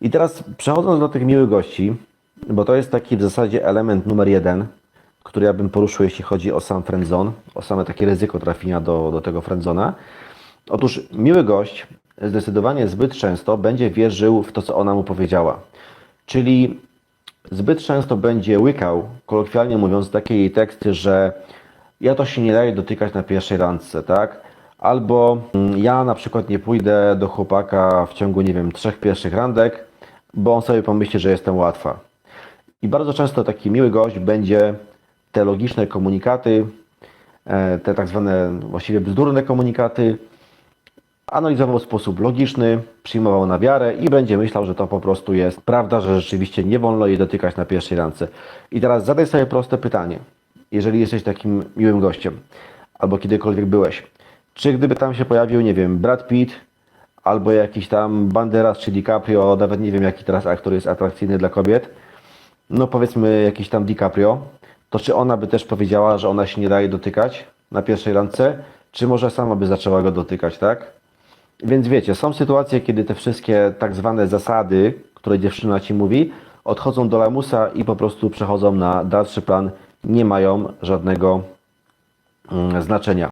I teraz przechodząc do tych miłych gości, bo to jest taki w zasadzie element numer jeden, który ja bym poruszył, jeśli chodzi o sam friendzone, o same takie ryzyko trafienia do, do tego friendzona. Otóż miły gość zdecydowanie zbyt często będzie wierzył w to, co ona mu powiedziała. Czyli zbyt często będzie łykał, kolokwialnie mówiąc, takie jej teksty, że ja to się nie daje dotykać na pierwszej randce, tak? Albo mm, ja na przykład nie pójdę do chłopaka w ciągu, nie wiem, trzech pierwszych randek, bo on sobie pomyśli, że jestem łatwa. I bardzo często taki miły gość będzie te logiczne komunikaty, e, te tak zwane właściwie bzdurne komunikaty, analizował w sposób logiczny, przyjmował na wiarę i będzie myślał, że to po prostu jest prawda, że rzeczywiście nie wolno jej dotykać na pierwszej randce. I teraz zadaj sobie proste pytanie, jeżeli jesteś takim miłym gościem, albo kiedykolwiek byłeś, czy gdyby tam się pojawił, nie wiem, Brad Pitt, albo jakiś tam Banderas czy DiCaprio, nawet nie wiem jaki teraz aktor jest atrakcyjny dla kobiet, no powiedzmy jakiś tam DiCaprio, to czy ona by też powiedziała, że ona się nie daje dotykać na pierwszej randce, czy może sama by zaczęła go dotykać, tak? Więc wiecie, są sytuacje, kiedy te wszystkie tak zwane zasady, które dziewczyna ci mówi, odchodzą do lamusa i po prostu przechodzą na dalszy plan, nie mają żadnego mm, znaczenia.